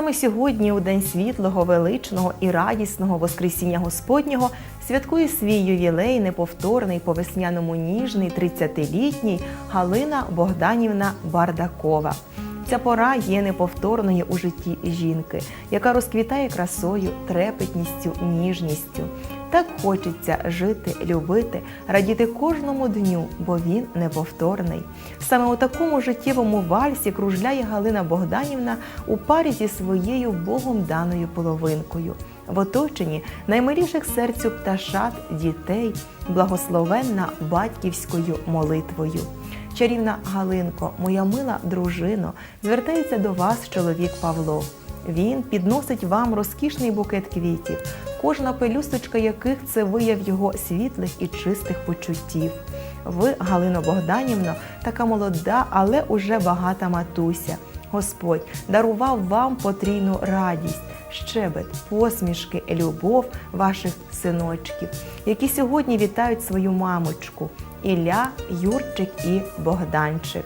Саме сьогодні, у день світлого, величного і радісного Воскресіння Господнього, святкує свій ювілей неповторний по весняному ніжний 30-літній Галина Богданівна Бардакова. Ця пора є неповторною у житті жінки, яка розквітає красою, трепетністю, ніжністю. Так хочеться жити, любити, радіти кожному дню, бо він неповторний. Саме у такому життєвому вальсі кружляє Галина Богданівна у парі зі своєю Богом даною половинкою. В оточенні наймиліших серцю пташат, дітей, благословенна батьківською молитвою. Чарівна Галинко, моя мила дружино, звертається до вас чоловік Павло. Він підносить вам розкішний букет квітів, кожна пелюсточка яких це вияв його світлих і чистих почуттів. Ви, Галино Богданівно, така молода, але уже багата матуся. Господь дарував вам потрійну радість, щебет, посмішки, любов ваших синочків, які сьогодні вітають свою мамочку Ілля, Юрчик і Богданчик.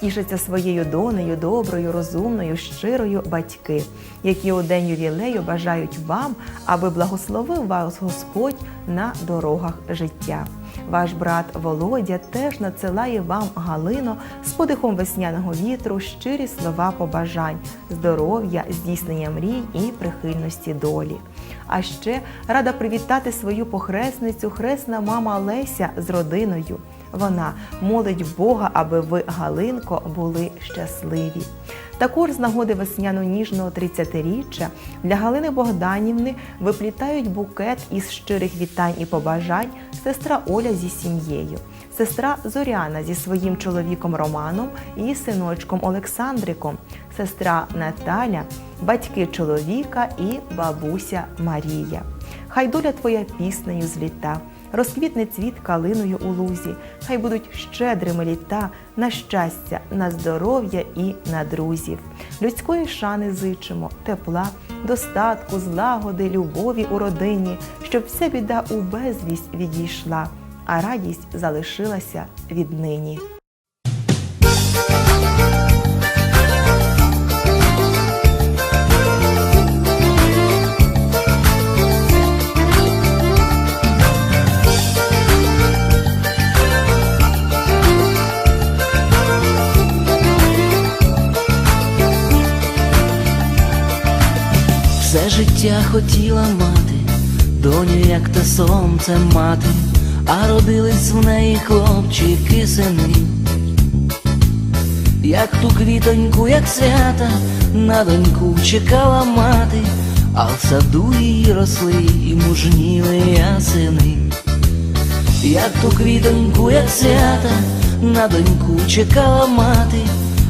Тішаться своєю донею, доброю, розумною, щирою батьки, які у день ювілею бажають вам, аби благословив вас Господь на дорогах життя. Ваш брат Володя теж надсилає вам Галино з подихом весняного вітру щирі слова побажань, здоров'я, здійснення мрій і прихильності долі. А ще рада привітати свою похресницю, хресна мама Леся з родиною. Вона молить Бога, аби ви, Галинко, були щасливі. Також з нагоди весняно-ніжного 30-річчя для Галини Богданівни виплітають букет із щирих вітань і побажань сестра Оля зі сім'єю, сестра Зоряна зі своїм чоловіком Романом і синочком Олександриком, сестра Наталя, батьки чоловіка і бабуся Марія. Хай доля твоя піснею зліта, розквітне цвіт калиною у лузі, хай будуть щедрими літа на щастя, на здоров'я і на друзів. Людської шани зичимо, тепла, достатку, злагоди, любові у родині, щоб вся біда у безвість відійшла, а радість залишилася віднині. Життя хотіла мати, доню, як те сонце мати, а родились в неї хлопчики сини, як ту квітоньку, як свята, на доньку чекала мати, а в саду її росли і мужніли ясени, як ту квітоньку, як свята, на доньку чекала мати,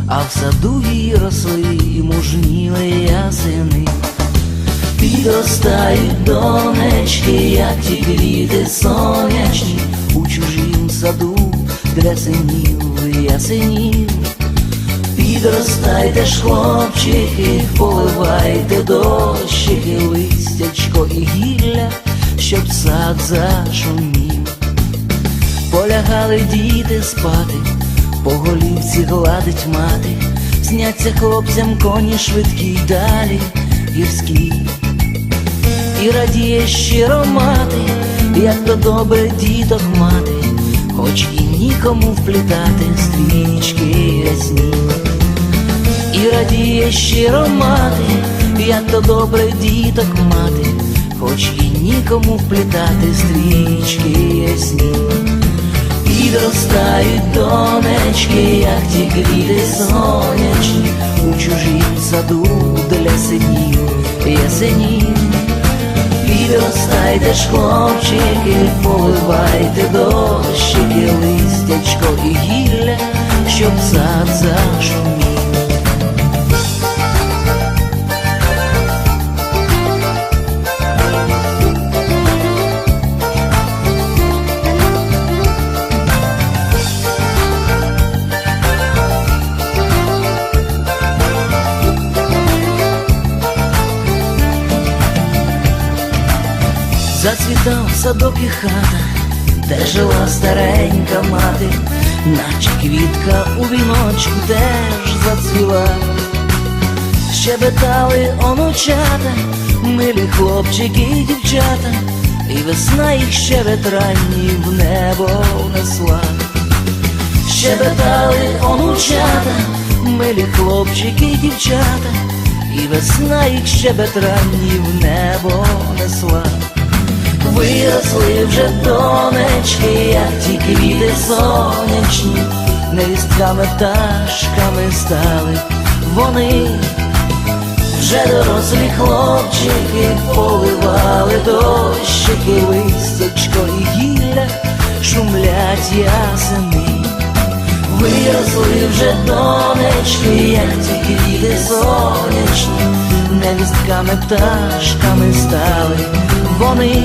а в саду її росли і мужніли ясени. Підростають донечки, як ті квіти сонячні у чужім саду для синів ясенів. Підростайте ж, хлопчики, поливайте дощики, листячко і гілля, щоб сад зашумів. Полягали діти спати, по голівці гладить мати, сняться хлопцям коні швидкі далі гірські. І радіє щиро мати, як то добре діток мати, хоч і нікому вплітати стрічки рясні. І радіє щиро мати, як то добре діток мати, хоч і нікому вплітати стрічки ясні. Підростають донечки, як ті квіти сонячні, у чужім саду для синів ясенів. Підростайте ж, хлопчики, поливайте дощики, листячко і гілля, щоб сад зашумів. Зацвітав садок і хата, де жила старенька мати, наче квітка у віночку теж зацвіла. щебетали онучата, милі хлопчики і дівчата, і весна їх щебет ранній в небо несла. Щебетали онучата, милі хлопчики і дівчата, і весна їх щебет ранній в небо несла. Виросли вже донечки, як ті квіти сонячні, невістками пташками стали вони, вже дорослі хлопчики поливали дощики, Виросли вже донечки, як ті квіти сонячні, невістками пташками стали вони,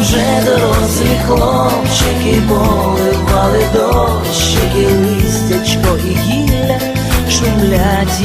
вже дорослі хлопчики поливали дощики, листячко і гілля шумлять